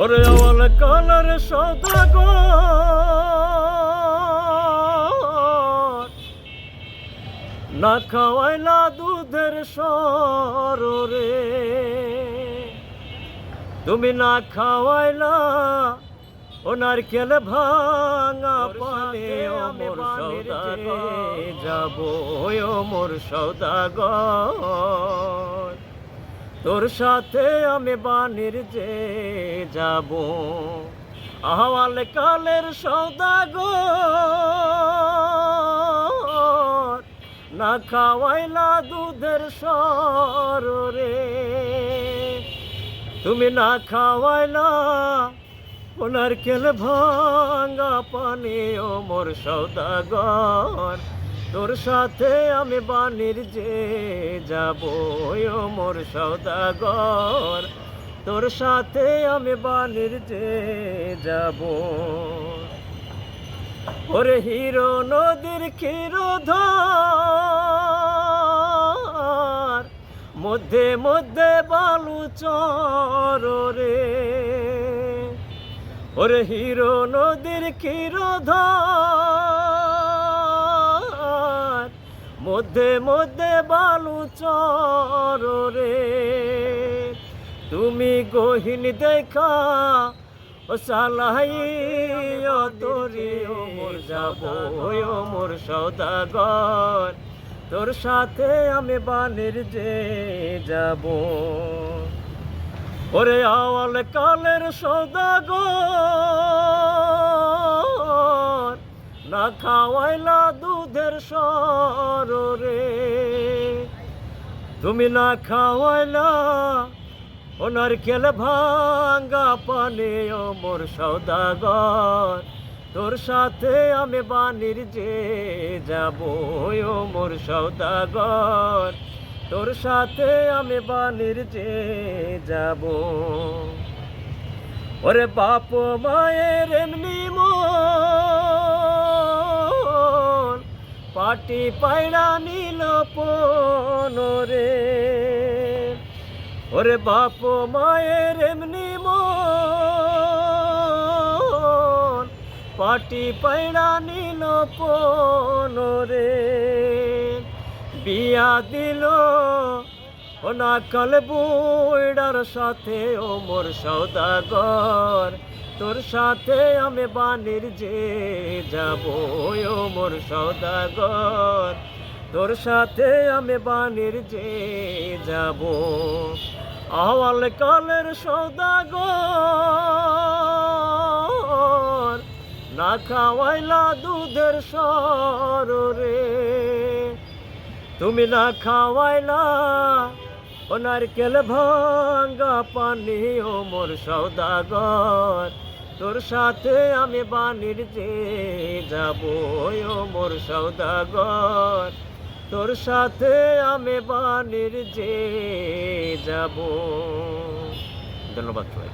ওরে আমার কালার সদাগর না খাওয়াইলা দুধের সর রে। তুমি না খাওয়াইলা ও নারকেল ভাঙা পানে অমর সৌদাগর যাব অমর সৌদাগর তোর সাথে আমি বানির যে যাব। আহওয়াল কালের সৌদাগর না খাওয়াইলা দুধের সর রে তুমি না খাওয়াইলা ওনার কেল ভাঙ্গা পানি ও মোর সৌদাগর। তোর সাথে আমি বানির যে যাব ও মোর সৌদাগর তোর সাথে আমি বানির যে যাব ওরে হিরো নদীর ক্ষীরধার, মধ্যে মধ্যে বালু চর রে ওরে হিরো নদীর ক্ষীরধার মধ্যে মধ্যে বালু চর রে। তুমি গহিন দেখা, ও সালাই তোরে ও মোর যাব ও মোর সৌদাগর তোর সাথে আমি বানের যে যাব। ওরে আওয়াল কালের সৌদাগর না খাওয়াইলা দুধের সর রে। তুমি না খাওয়াইলা ও নারকেল ভাঙ্গা পানে ও মোর সৌদাগর। তোর সাথে আমি বানির যে যাব ও মোর সৌদাগর। তোর সাথে আমি বানির যে যাব। ওরে বাপ মায়ের এমনি পাটি পায়রা নীল রে। ওরে বাপ মায়ের এমনি মন পাটি পায়রা নীল রে। বিয়া দিল ও না কাল বুড়ার সাথে ও মোর সৌদাগর তোর সাথে আমি বানির যে যাব, ও মোর সৌদাগর। তোর সাথে আমি বানির যে যাব, আওয়াল কালের সৌদাগর। না খাওয়াইলা দুধের সর রে তুমি না খাওয়াইলা ও নারকেল ভাঙ্গা পানি, ও মোর সৌদাগর। তোর সাথে আমি বানির যে যাব মোর সৌদাগর তোর সাথে আমি বানির যে যাব। ধন্যবাদ সবাই